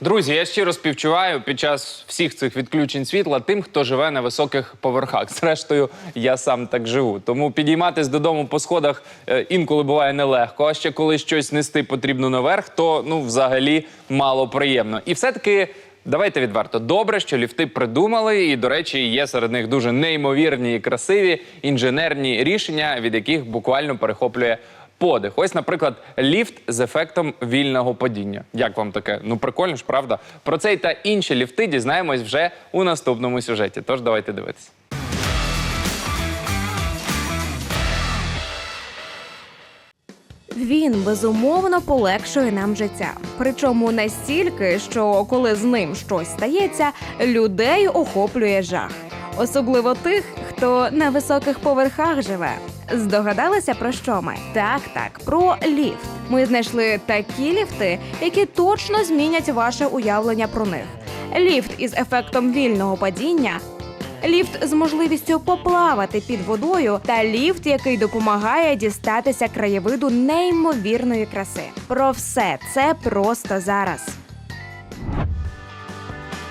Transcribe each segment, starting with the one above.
Друзі, я щиро співчуваю під час всіх цих відключень світла тим, хто живе на високих поверхах. Зрештою, я сам так живу. Тому підійматись додому по сходах е, інколи буває нелегко. А ще коли щось нести потрібно наверх, то ну взагалі мало приємно. І все-таки. Давайте відверто. Добре, що ліфти придумали, і, до речі, є серед них дуже неймовірні і красиві інженерні рішення, від яких буквально перехоплює подих. Ось, наприклад, ліфт з ефектом вільного падіння. Як вам таке? Ну прикольно ж, правда? Про цей та інші ліфти дізнаємось вже у наступному сюжеті. Тож давайте дивитися. Він безумовно полегшує нам життя. Причому настільки, що коли з ним щось стається, людей охоплює жах. Особливо тих, хто на високих поверхах живе. Здогадалися про що ми? Так, так, про ліфт. Ми знайшли такі ліфти, які точно змінять ваше уявлення про них. Ліфт із ефектом вільного падіння ліфт з можливістю поплавати під водою та ліфт, який допомагає дістатися краєвиду неймовірної краси. Про все це просто зараз.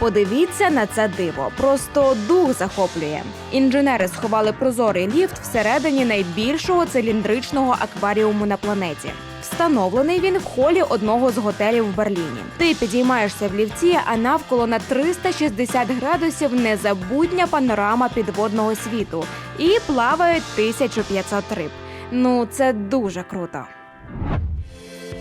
Подивіться на це диво, просто дух захоплює. Інженери сховали прозорий ліфт всередині найбільшого циліндричного акваріуму на планеті. Встановлений він в холі одного з готелів в Берліні. Ти підіймаєшся в ліфті, а навколо на 360 градусів незабутня панорама підводного світу і плавають 1500 риб. Ну це дуже круто.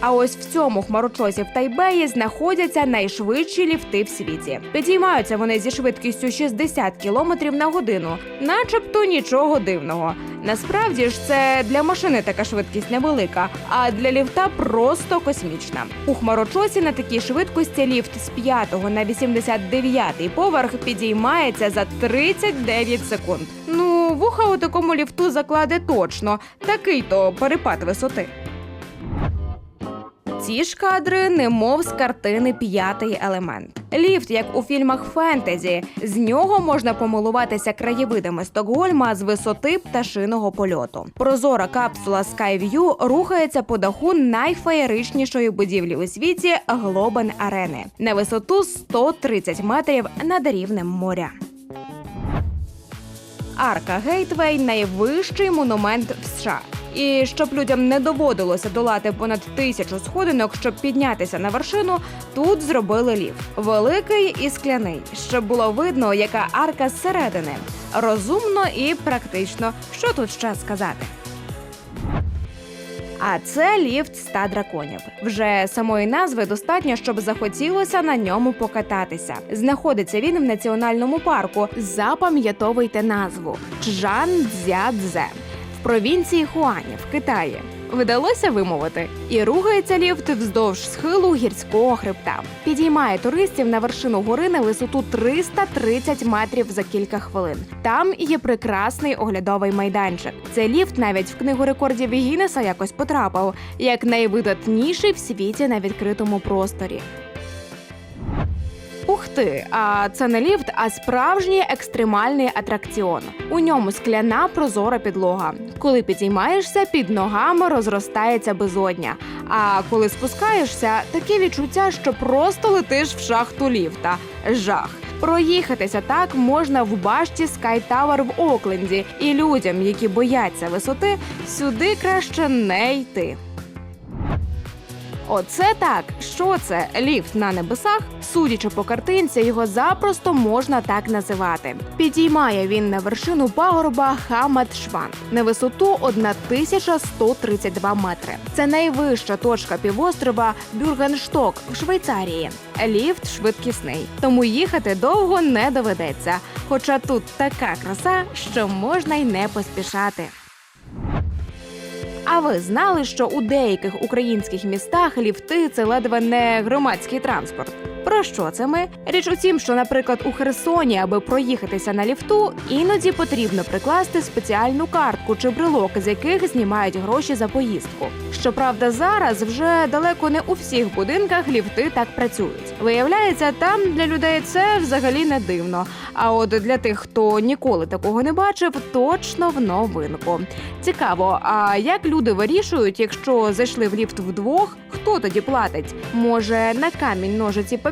А ось в цьому хмарочосі в Тайбеї знаходяться найшвидші ліфти в світі. Підіймаються вони зі швидкістю 60 км на годину, начебто нічого дивного. Насправді ж це для машини така швидкість невелика, а для ліфта просто космічна. У хмарочосі на такій швидкості ліфт з 5 на 89 поверх підіймається за 39 секунд. Ну, вуха у такому ліфту закладе точно. Такий то перепад висоти. Ці ж кадри немов з картини П'ятий елемент. Ліфт, як у фільмах фентезі, з нього можна помилуватися краєвидами Стокгольма з висоти пташиного польоту. Прозора капсула Skyview рухається по даху найфеєричнішої будівлі у світі Глобен Арени на висоту 130 метрів над рівнем моря. Арка Гейтвей найвищий монумент в США. І щоб людям не доводилося долати понад тисячу сходинок, щоб піднятися на вершину, тут зробили ліфт. великий і скляний, щоб було видно, яка арка зсередини. Розумно і практично. Що тут ще сказати? А це ліфт ста драконів. Вже самої назви достатньо, щоб захотілося на ньому покататися. Знаходиться він в національному парку. Запам'ятовуйте назву Чжан-Дзя-Дзе в провінції Хуані в Китаї. Вдалося вимовити і рухається ліфт вздовж схилу гірського хребта. Підіймає туристів на вершину гори на висоту 330 метрів за кілька хвилин. Там є прекрасний оглядовий майданчик. Цей ліфт навіть в книгу рекордів Гіннеса якось потрапив як найвидатніший в світі на відкритому просторі. Ти, а це не ліфт, а справжній екстремальний атракціон. У ньому скляна прозора підлога. Коли підіймаєшся, під ногами розростається безодня. А коли спускаєшся, таке відчуття, що просто летиш в шахту ліфта. Жах. Проїхатися так можна в башті Sky Tower в Окленді, і людям, які бояться висоти, сюди краще не йти. Оце так. Що це? Ліфт на небесах? Судячи по картинці, його запросто можна так називати. Підіймає він на вершину пагорба Хамад Шван на висоту 1132 метри. Це найвища точка півострова Бюргеншток в Швейцарії. Ліфт швидкісний, тому їхати довго не доведеться. Хоча тут така краса, що можна й не поспішати. А ви знали, що у деяких українських містах ліфти це ледве не громадський транспорт? Про що це ми? Річ у тім, що, наприклад, у Херсоні, аби проїхатися на ліфту, іноді потрібно прикласти спеціальну картку чи брелок, з яких знімають гроші за поїздку. Щоправда, зараз вже далеко не у всіх будинках ліфти так працюють. Виявляється, там для людей це взагалі не дивно. А от для тих, хто ніколи такого не бачив, точно в новинку. Цікаво, а як люди вирішують, якщо зайшли в ліфт вдвох, хто тоді платить? Може, на камінь ножиці папір